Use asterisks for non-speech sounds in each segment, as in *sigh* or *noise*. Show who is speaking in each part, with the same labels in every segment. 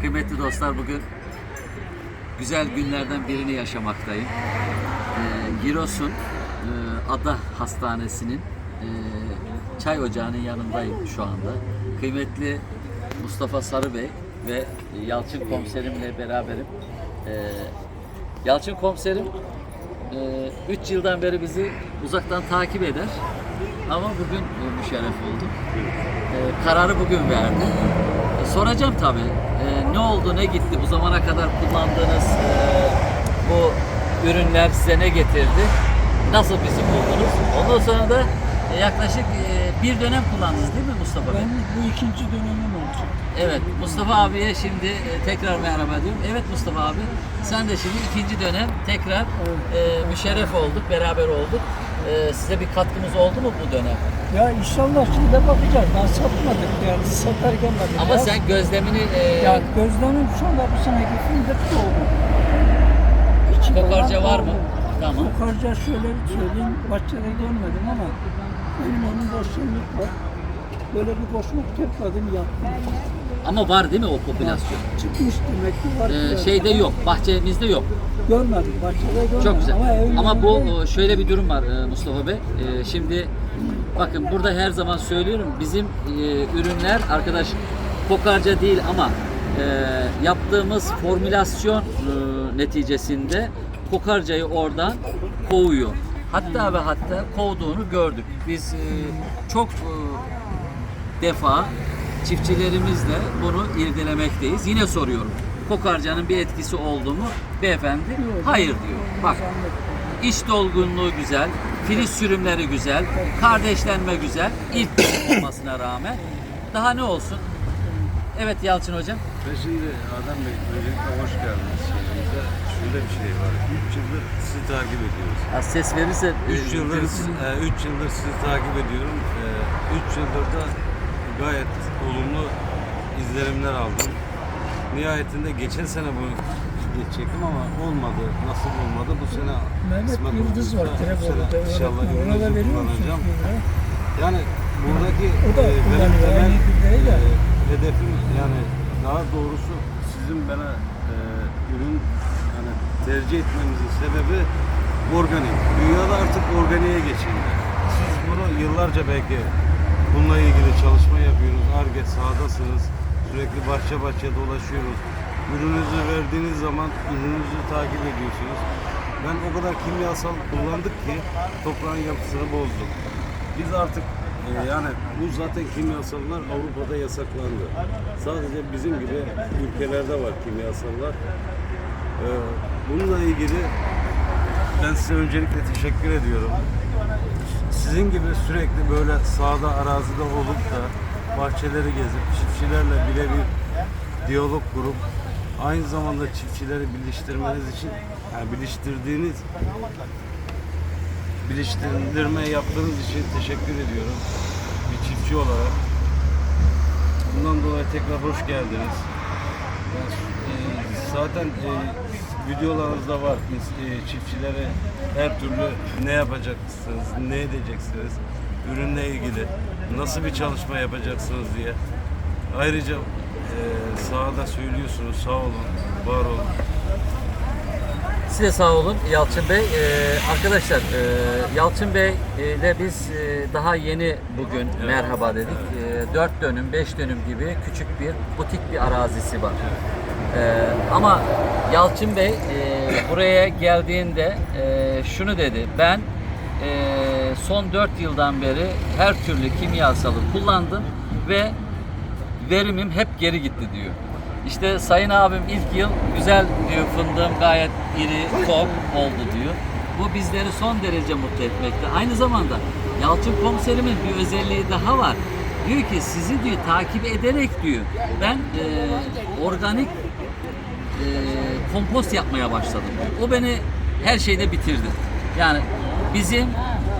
Speaker 1: Kıymetli dostlar bugün güzel günlerden birini yaşamaktayım. Ee, Giresun e, Ada Hastanesi'nin e, çay ocağının yanındayım şu anda. Kıymetli Mustafa Sarı Bey ve Yalçın komiserimle beraberim. Ee, Yalçın komiserim 3 yıldan beri bizi uzaktan takip eder. Ama bugün e, müşerref olduk. Ee, kararı bugün verdi. Soracağım tabii. e, ne oldu, ne gitti? Bu zamana kadar kullandığınız e, bu ürünler size ne getirdi? Nasıl bizi buldunuz? Ondan sonra da yaklaşık e, bir dönem kullandınız değil mi Mustafa Bey?
Speaker 2: Ben bu ikinci dönemim olacak.
Speaker 1: Evet, Mustafa abiye şimdi e, tekrar merhaba diyorum. Evet Mustafa abi, sen de şimdi ikinci dönem tekrar e, müşerref olduk, beraber olduk. E, size bir katkımız oldu mu bu dönem?
Speaker 2: Ya inşallah şimdi bakacağız. Daha satmadık yani satarken bakacağız.
Speaker 1: Ama sen gözlemini e,
Speaker 2: Ya gözlemim şu anda bu seneki doğdu. İçi
Speaker 1: kokarca var mı? Tamam.
Speaker 2: Kokarca şöyle söyleyeyim. Bahçede görmedim ama önümde şenlik var. Böyle bir boşluk topladım yaptım.
Speaker 1: Ama var değil mi o popülasyon?
Speaker 2: Çıkmış demek ki var.
Speaker 1: E,
Speaker 2: biraz.
Speaker 1: şeyde yok, bahçemizde yok.
Speaker 2: Görmedim. Bahçede görmedim.
Speaker 1: Çok güzel.
Speaker 2: Ama, evin
Speaker 1: Ama bu
Speaker 2: önünde-
Speaker 1: e, şöyle bir durum var e, Mustafa Bey. E, Şimdi bakın burada her zaman söylüyorum bizim e, ürünler arkadaş kokarca değil ama e, yaptığımız formülasyon e, neticesinde kokarcayı oradan kovuyor. Hatta ve hatta kovduğunu gördük. Biz e, çok e, defa çiftçilerimizle bunu irdelemekteyiz. Yine soruyorum. Kokarcanın bir etkisi oldu mu? Beyefendi hayır diyor. Bak iç dolgunluğu güzel, filiz sürümleri güzel, kardeşlenme güzel. İlk olmasına rağmen. Daha ne olsun? Evet Yalçın hocam.
Speaker 3: Ve şimdi Adem Bey öncelikle hoş geldiniz şeyimize. Şöyle bir şey var. 3 yıldır sizi takip ediyoruz.
Speaker 1: Ya ses verirse
Speaker 3: 3 yıldır, 3 yıldır sizi takip ediyorum. 3 yıldır da gayet olumlu izlenimler aldım. Nihayetinde geçen sene bunu geçecektim ama olmadı. Nasıl olmadı bu sene
Speaker 2: Mehmet Yıldız var.
Speaker 3: sene İnşallah
Speaker 2: musunuz?
Speaker 3: kullanacağım. Yani buradaki
Speaker 2: O da
Speaker 3: e, benim temel e, hedefim yani daha doğrusu sizin bana e, ürün yani tercih etmenizin sebebi organik. Dünyada artık organiğe geçildi. Siz bunu yıllarca belki bununla ilgili çalışma yapıyoruz. Arge sahadasınız. Sürekli bahçe bahçe dolaşıyoruz. Ürününüzü verdiğiniz zaman ürününüzü takip ediyorsunuz. Ben o kadar kimyasal kullandık ki toprağın yapısını bozduk. Biz artık e, yani bu zaten kimyasallar Avrupa'da yasaklandı. Sadece bizim gibi ülkelerde var kimyasallar. E, bununla ilgili ben size öncelikle teşekkür ediyorum. Sizin gibi sürekli böyle sahada arazide olup da bahçeleri gezip çiftçilerle birebir diyalog kurup aynı zamanda çiftçileri birleştirmeniz için yani birleştirdiğiniz birleştirme yaptığınız için teşekkür ediyorum. Bir çiftçi olarak. Bundan dolayı tekrar hoş geldiniz. Ee, zaten e, videolarınızda var. E, çiftçilere her türlü ne yapacaksınız, ne edeceksiniz, ürünle ilgili nasıl bir çalışma yapacaksınız diye. Ayrıca e, sahada söylüyorsunuz. Sağ olun, var olun.
Speaker 1: De sağ olun Yalçın Bey. Ee, arkadaşlar e, Yalçın Bey ile biz e, daha yeni bugün merhaba dedik. E, 4 dönüm, 5 dönüm gibi küçük bir butik bir arazisi var. E, ama Yalçın Bey e, buraya geldiğinde e, şunu dedi. Ben e, son 4 yıldan beri her türlü kimyasalı kullandım ve verimim hep geri gitti diyor. İşte sayın abim ilk yıl güzel diyor fındığım gayet iri, tok oldu diyor. Bu bizleri son derece mutlu etmekte. Aynı zamanda Yalçın komiserimin bir özelliği daha var. Diyor ki sizi diyor takip ederek diyor ben e, organik e, kompost yapmaya başladım. O beni her şeyde bitirdi. Yani bizim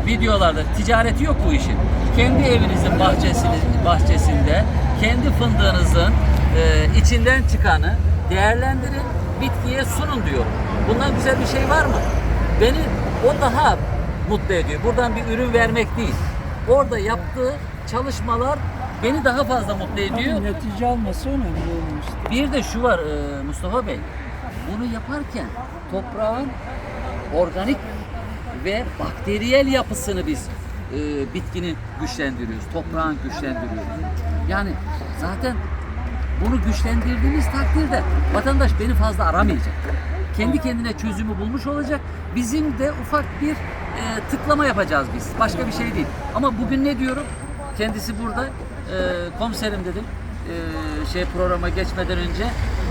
Speaker 1: videolarda ticareti yok bu işin. Kendi evinizin bahçesini, bahçesinde kendi fındığınızın e, içinden çıkanı değerlendirin, bitkiye sunun diyorum. Bundan güzel bir şey var mı? Beni o daha mutlu ediyor. Buradan bir ürün vermek değil. Orada yaptığı çalışmalar beni daha fazla mutlu ediyor.
Speaker 2: Tabii netice alması önemli işte.
Speaker 1: Bir de şu var e, Mustafa Bey. Bunu yaparken toprağın organik ve bakteriyel yapısını biz e, bitkinin güçlendiriyoruz. Toprağın güçlendiriyoruz. Yani zaten bunu güçlendirdiğimiz takdirde vatandaş beni fazla aramayacak. Kendi kendine çözümü bulmuş olacak. Bizim de ufak bir e, tıklama yapacağız biz. Başka bir şey değil. Ama bugün ne diyorum? Kendisi burada. E, komiserim dedim. E, şey programa geçmeden önce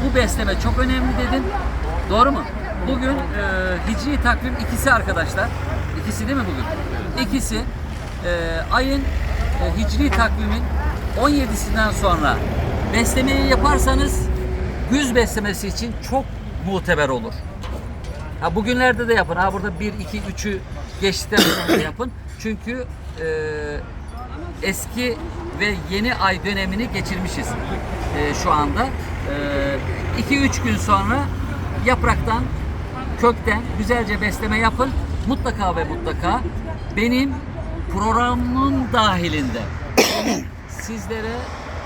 Speaker 1: bu besleme çok önemli dedim. Doğru mu? Bugün e, hicri takvim ikisi arkadaşlar. İkisi değil mi bugün? İkisi e, ayın e, hicri takvimin 17'sinden sonra beslemeyi yaparsanız güz beslemesi için çok muteber olur. Ha bugünlerde de yapın. Ha burada 1 2 3'ü geçtikten sonra yapın. Çünkü e, eski ve yeni ay dönemini geçirmişiz e, şu anda. 2-3 gün sonra yapraktan, kökten güzelce besleme yapın. Mutlaka ve mutlaka benim programımın dahilinde sizlere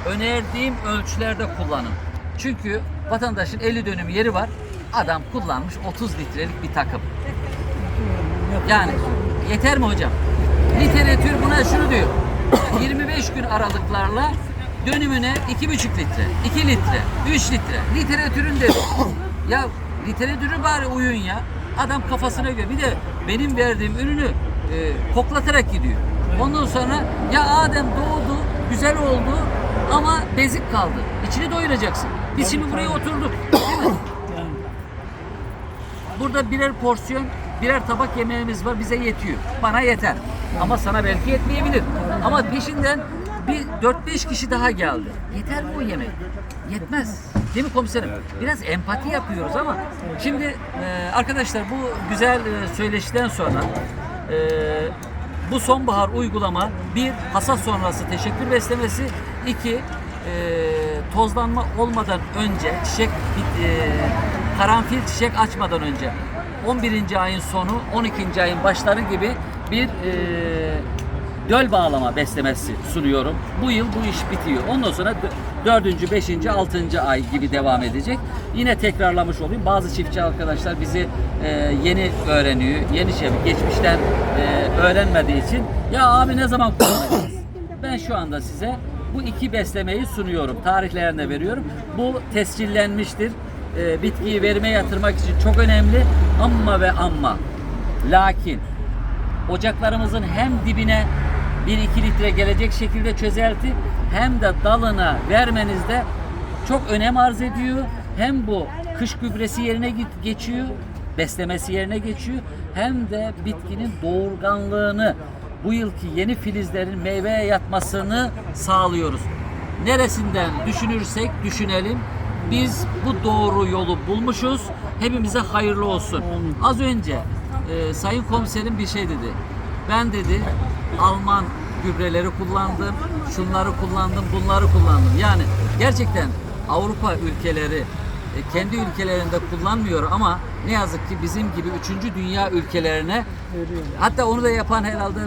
Speaker 1: önerdiğim ölçülerde kullanın. Çünkü vatandaşın 50 dönüm yeri var. Adam kullanmış 30 litrelik bir takım. Yani yeter mi hocam? Literatür buna şunu diyor. *coughs* 25 gün aralıklarla dönümüne 2,5 litre, 2 litre, 3 litre. Literatürün dedi. Ya literatürü bari uyun ya. Adam kafasına göre. Bir de benim verdiğim ürünü e, koklatarak gidiyor. Ondan sonra ya Adem doğdu, güzel oldu ama bezik kaldı. İçini doyuracaksın. Biz şimdi buraya oturduk. *coughs* Değil mi?
Speaker 2: Yani
Speaker 1: Burada birer porsiyon, birer tabak yemeğimiz var. Bize yetiyor. Bana yeter. Ama sana belki yetmeyebilir. Ama peşinden bir 4-5 kişi daha geldi. Yeter mi o yemek? Yetmez. Değil mi komiserim? Biraz empati yapıyoruz ama şimdi e, arkadaşlar bu güzel e, söyleşiden sonra e, bu sonbahar uygulama bir hasat sonrası teşekkür beslemesi, iki e, tozlanma olmadan önce çiçek e, karanfil çiçek açmadan önce 11. ayın sonu 12. ayın başları gibi bir e, döl bağlama beslemesi sunuyorum. Bu yıl bu iş bitiyor. Ondan sonra 4. 5. 6. ay gibi devam edecek. Yine tekrarlamış olayım. Bazı çiftçi arkadaşlar bizi e, yeni öğreniyor. Yeni şey geçmişten e, öğrenmediği için ya abi ne zaman kullanacağız? Ben şu anda size bu iki beslemeyi sunuyorum. Tarihlerine veriyorum. Bu tescillenmiştir. E, bitkiyi verime yatırmak için çok önemli. Amma ve amma. Lakin ocaklarımızın hem dibine 1-2 litre gelecek şekilde çözeltip hem de dalına vermenizde çok önem arz ediyor. Hem bu kış gübresi yerine geçiyor, beslemesi yerine geçiyor. Hem de bitkinin doğurganlığını, bu yılki yeni filizlerin meyveye yatmasını sağlıyoruz. Neresinden düşünürsek düşünelim. Biz bu doğru yolu bulmuşuz. Hepimize hayırlı olsun. Az önce e, Sayın Komiserim bir şey dedi. Ben dedi Alman gübreleri kullandım, şunları kullandım, bunları kullandım. Yani gerçekten Avrupa ülkeleri e, kendi ülkelerinde kullanmıyor ama ne yazık ki bizim gibi üçüncü dünya ülkelerine
Speaker 2: veriyor.
Speaker 1: hatta onu da yapan herhalde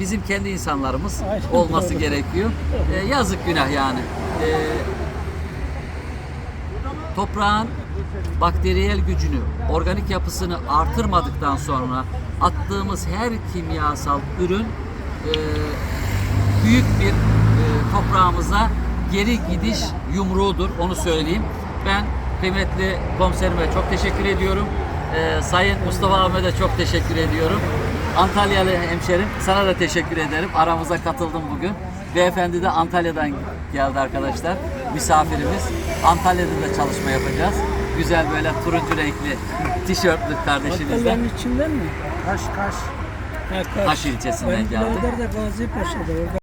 Speaker 1: bizim kendi insanlarımız
Speaker 2: Aynen
Speaker 1: olması
Speaker 2: doğru.
Speaker 1: gerekiyor. E, yazık günah yani. E, toprağın bakteriyel gücünü, organik yapısını artırmadıktan sonra attığımız her kimyasal ürün e, büyük bir e, toprağımıza geri gidiş yumruğudur. Onu söyleyeyim. Ben kıymetli komiserime çok teşekkür ediyorum. E, Sayın Mustafa abime de çok teşekkür ediyorum. Antalyalı hemşerim sana da teşekkür ederim. Aramıza katıldın bugün. Beyefendi de Antalya'dan geldi arkadaşlar. Misafirimiz. Antalya'da da çalışma yapacağız. Güzel böyle turuncu renkli tişörtlü kardeşimizle.
Speaker 2: Antalya'nın içinden mi?
Speaker 4: Kaş kaş.
Speaker 2: Ha, Kaş.
Speaker 1: Kaş ilçesinden geldi.
Speaker 2: birader de Gazi Paşa'da. Orada